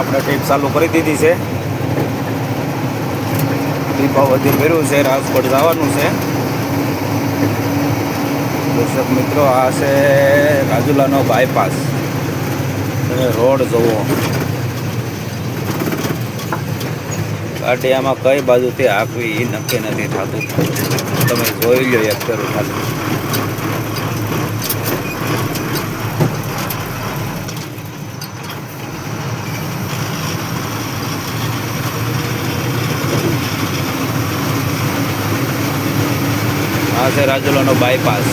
આપણે ટ્રીપ ચાલુ કરી દીધી છે. દીપાવતી ફેર્યું છે, રાજકોટ જવાનું છે. દર્શક મિત્રો, આ છે રાજુલાનો બાયપાસ રોડ જોવો ગાડી આમાં કઈ બાજુથી હાંકવી એ નક્કી નથી થતું. તમે જોઈ લો એક ફેરું ખાલી. આ છે રાજુલાનો બાયપાસ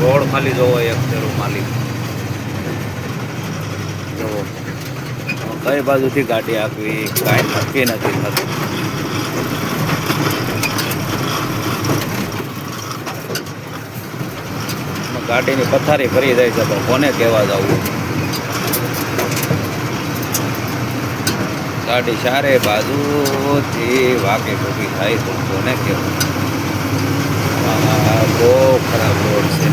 રોડ ખાલી જોવો એક ફેરું માલિક. જોવો. કઈ બાજુથી ગાડી આપવી કાંઈ નક્કી નથી થતું. ગાડીની પથારી ફરી જાય છે પણ કોને કહેવા જવું? ગાડી ચારે બાજુથી વાકે ઊભી થાય તો કોને કહેવું? બહુ ખરાબ રોડ છે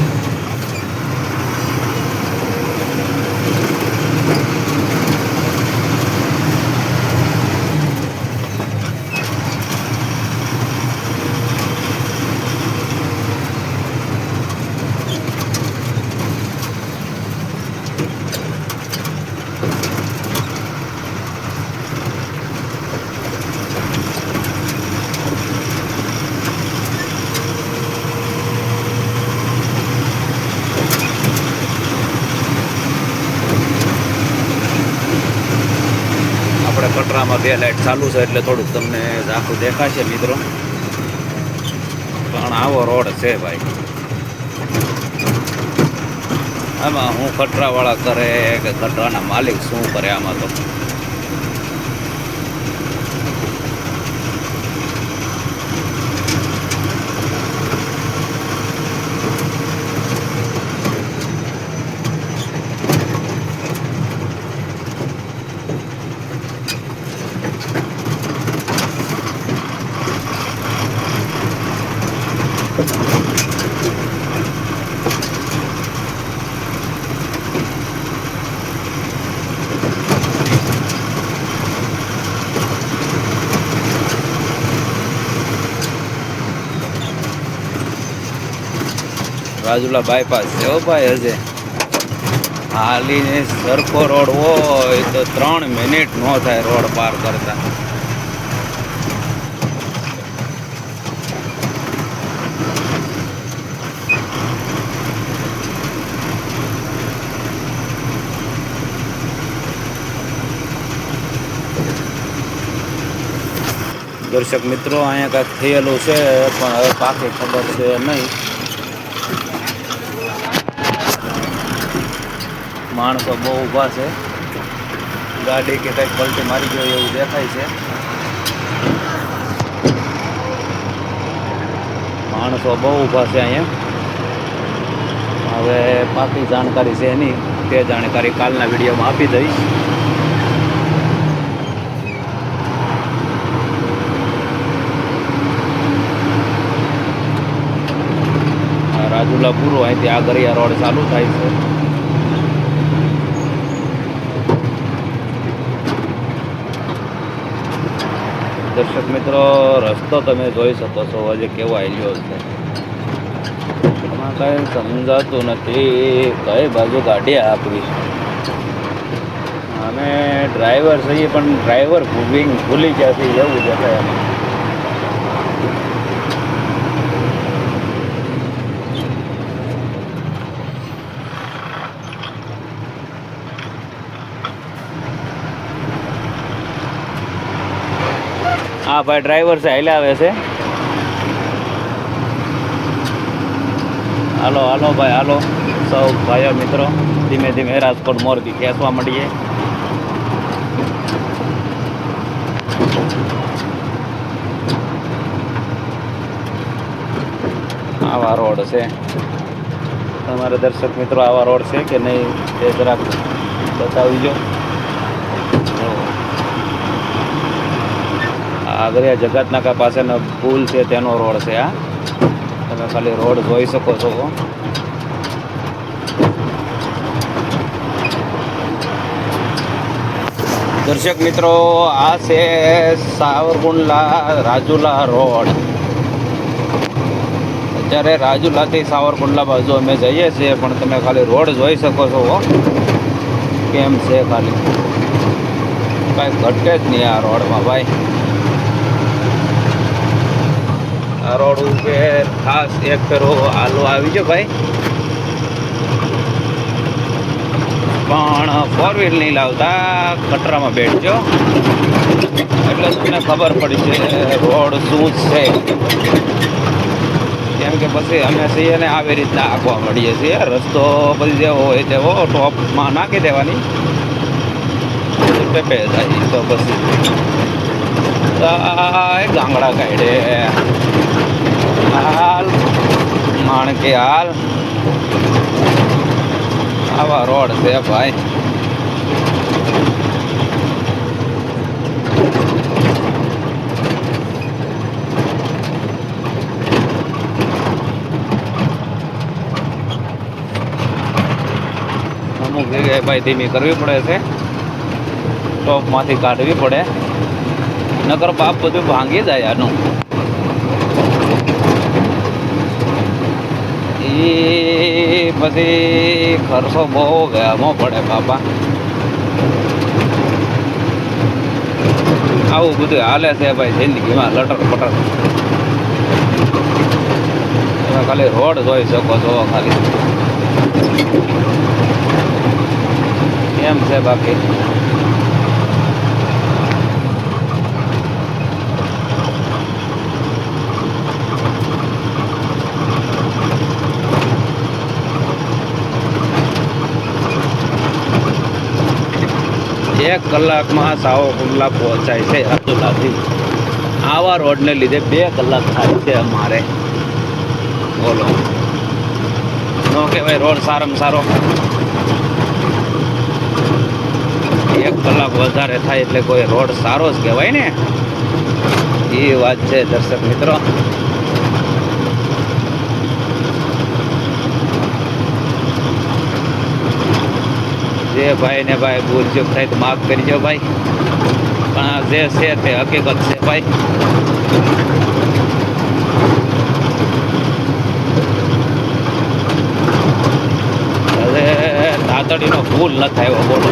આપણે કટરામાં બે લાઇટ ચાલુ છે એટલે થોડુંક તમને આખું દેખાશે મિત્રો. પણ આવો રોડ છે ભાઈ. આમાં હું કટરાવાળા કરે કે કટરાના માલિક શું કરે આમાં તો. રાજુલા બાયપાસ છે ભાઈ હજે. હાલીને સરખો રોડ હોય તો ત્રણ મિનિટ નો થાય રોડ પાર કરતા. દર્શક મિત્રો, અહીંયા કાંઈક થયેલું છે, પણ હવે પાકી ખબર છે નહીં. માણસો બહુ ઊભા છે. ગાડી કે કંઈક પલટી મારી ગયો એવું દેખાય છે. માણસો બહુ ઊભા છે અહીંયા. હવે પાકી જાણકારી છે એની, તે જાણકારી કાલના વિડીયોમાં આપી દઈશ. આ રાજુલા પૂરો અહીંથી આગળિયા રોડ ચાલુ થાય છે. દર્શક મિત્રો, રસ્તો તમે જોઈ શકો છો, આજે કેવો આવેલો છે. એમાં કાંઈ સમજાતું નથી, કઈ બાજુ ગાડી આપવી અને ડ્રાઈવર છીએ પણ ડ્રાઈવર ભૂલિંગ ભૂલી ગયા છે એવું દેખાય એમાં. હા ભાઈ ડ્રાઈવર છે હલાવે છે. હાલો હાલો ભાઈ, હાલો. સૌ ભાઈઓ, મિત્રો, ધીમે ધીમે રાજકોટ મોરબી ખેંચવા મળીએ આવા રોડ છે. તમારા દર્શક મિત્રો, આવા રોડ છે કે નહીં તે જરાક બતાવજો. આગળ જગતનાકા પાસેનો પુલ છે, તેનો રોડ છે આ. તમે ખાલી રોડ જોઈ શકો છો. દર્શક મિત્રો, આ છે સાવરકુંડલા રાજુલા રોડ. અત્યારે રાજુલાથી સાવરકુંડલા બાજુ અમે જઈએ છીએ, પણ તમે ખાલી રોડ જોઈ શકો છો કેમ છે ખાલી? કાંઈ ઘટે જ નહીં આ રોડમાં, ભાઈ. રોડ ઉપર ખાસ એક ફેરો હાલો આવી ગયો ભાઈ. પણ ફોર વ્હીલ નહીં લાવતા, કટરામાં બેઠજો. એટલે તમને ખબર પડી છે, રોડ શું છે? કેમ કે પછી અમે છીએ ને આવી રીતના આંકવા મળીએ છીએ. રસ્તો પછી જેવો હોય તેવો, ટોપમાં નાખી દેવાની. પેપે જાય, તો પછી આ ગાંગડા કાઢે. હાલ, માણકે હાલ. આવા રોડ છે ભાઈ. અમુક જગ્યાએ ભાઈ ધીમી કરવી પડે છે. ટોપમાંથી કાઢવી પડે. નકર બાપ બધું ભાંગી જાય આનું. એ પછી ખર્ચો બહુ વહેમો પડે બાપા. આવું બધું હાલે છે ભાઈ જિંદગીમાં લટર પટર. તમે ખાલી રોડ જોઈ શકો છો ખાલી. એમ છે બાકી. એક કલાકમાં સાવો કુંડલા પહોંચાય છે રાજુલાથી આવા રોડને લીધે બે કલાક થાય છે અમારે. બોલો. નો કહેવાય, રોડ સારામાં સારો. એક કલાક વધારે થાય એટલે કોઈ રોડ સારો જ કહેવાય ને? એ વાત છે દર્શક મિત્રો. જે ભાઈ ને ભાઈ ભૂલ થાય તો માફ કરજો ભાઈ. પણ આ જે છે તે હકીકત છે ભાઈ. હવે તાતડીનો ભૂલ ન થાય એવો બોલો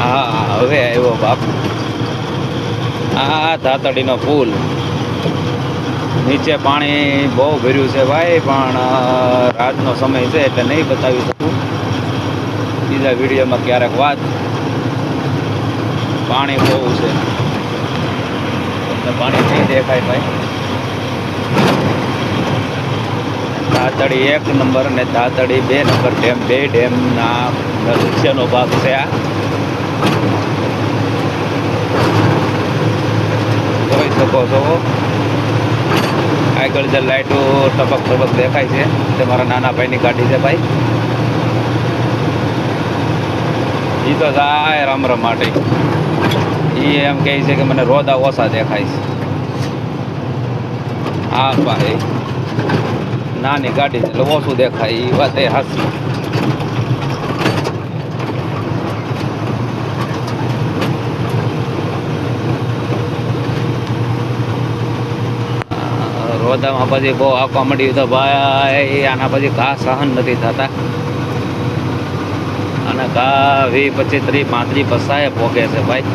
હા હવે આવ્યો બાપ. આ ધાતડીનો પુલ નીચે પાણી બહુ ભર્યું છે ભાઈ, પણ રાતનો સમય છે એટલે નહીં બતાવી શકું. બીજા વિડીયોમાં ક્યારેક વાત. પાણી બહુ છે. તમને પાણી નહીં દેખાય ભાઈ. તાતડી એક નંબર અને તાતડી બે નંબર. ડેમ, બે ડેમના દૃશ્યનો ભાગ છે આ. જોઈ શકો છો. આગળ જે લાઈટો ટપક ટપક દેખાય છે, તે મારા નાના ભાઈની ગાડી છે ભાઈ. એ તો જાય રામ રામ માટે એ એમ કહે છે કે મને રોદા ઓછા દેખાય છે. હા ભાઈ, નાની ગાડી છે, એટલે ઓછું દેખાય એ વાત એ હાસી રોદામાં પછી બહુ આપવા મળ્યું તો ભાઈ, આના પછી ઘા સહન નથી થતા. અને ઘા વી પચીસ ત્રીસ પાંત્રીસ પસાય પોકે છે ભાઈ.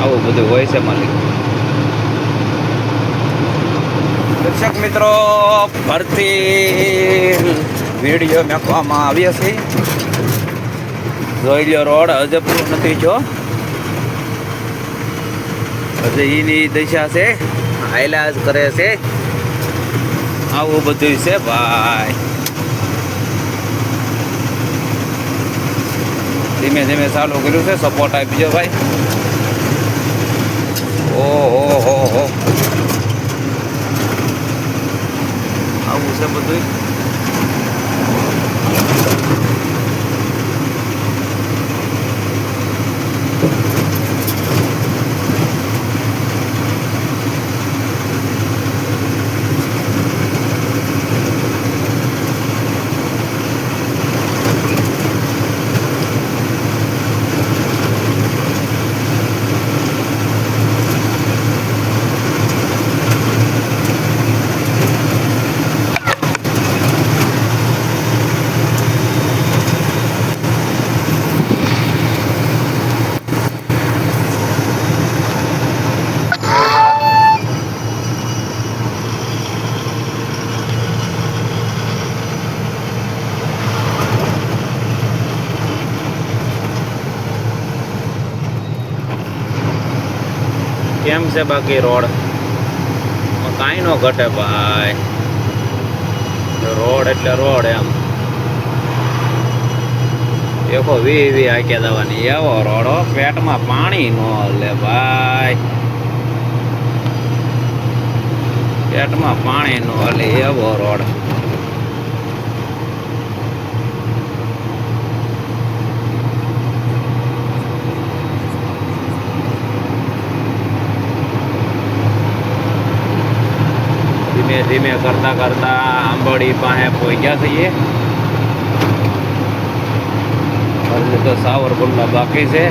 આવું બધું હોય છે માલિક. દર્શક મિત્રો ફરતી વીડિયો મેકવામાં આવ્યો છે. જોઈ લ્યો રોડ હજે પૂરો નથી જો. હજી એની દશા છે હાયલા કરે છે. આવું બધું છે ભાઈ. ધીમે ધીમે ચાલુ કર્યું છે સપોર્ટ આપજો ભાઈ. ઓહો હો હો આવું છે બધું કેમ છે બાકી રોડ? કાંઈ નો ઘટે ભાઈ. રોડ એટલે રોડ એમ. એકો વી વી આક્યા દવાની. એવો રોડ પેટમાં પાણી નો લે ભાઈ. પેટમાં પાણી નો લે એવો રોડ. ધીમે ધીમે કરતા કરતા આંબોડી પાસે પહોંચ્યા થઈએ હજુ તો સાવરકુંડલા બાકી છે.